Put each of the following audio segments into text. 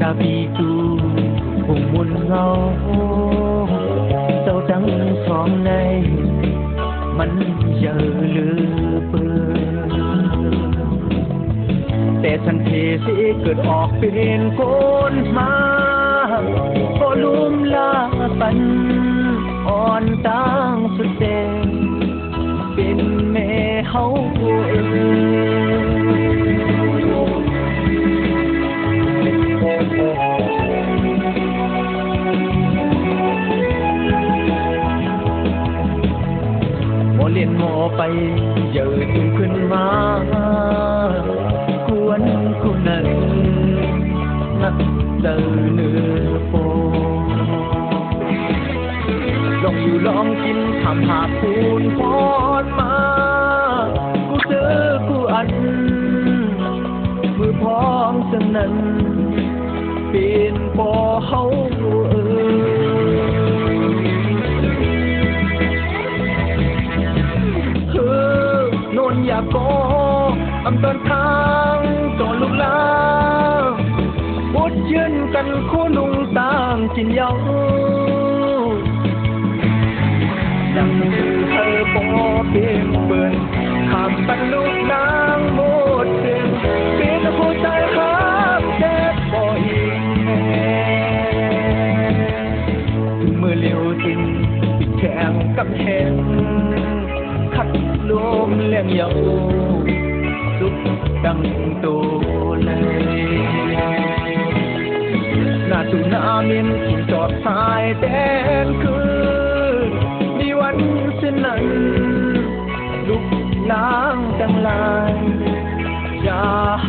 ta vì tu cùng muôn ngâu này มันเยอะเหลือเปืนแต่ทันทีสิเกิดออกเป็นโคนมาก็ลุมลาปันอ่อนตั้งสุดเต็มเป็นแม่เฮาเอง หมอไปเยอะถึงขึ้นมากวนกุนันนักเดินเนื้อโปลองอยู่ลองกินทำหาคูณพรมา กูเจอกูอัน มือพ้องสนันเป็นปอเฮาเออ อยากโกอำเดินทางต่อลูกลาบุดยืนกันคู่ลุงตางจินยาดังเธอปอเพียงเปินขามปันลูกนางโม ลมเลี้ยงยาสุดดังตัวเลยหน้าตุนามินจอดสายแดนคืนมีวันสิ้นนั้นลุกล้างจังลายอย่าเฮ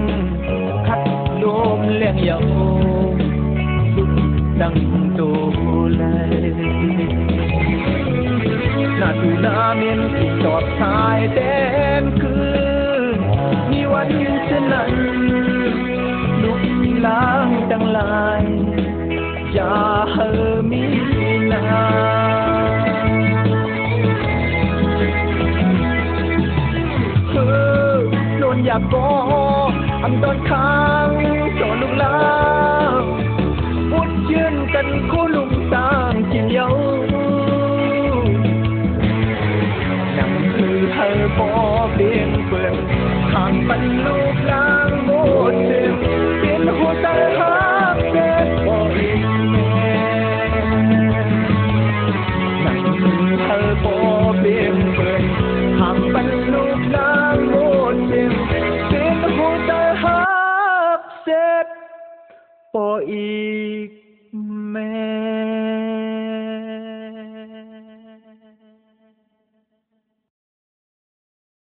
มเลี้ยงเหยาสุดดังตัวเลยน้าตูนาเมียนที่จอดชายแดนคืนมีวันเช่นนั้นลุกล้างจังลายอย่าเฮอมีนาคือโดนอยากโกอันตอนค้าง โจลุงลาพุดยืนกันคู่ลุงตางกินเยานั่ง ปออีกแม่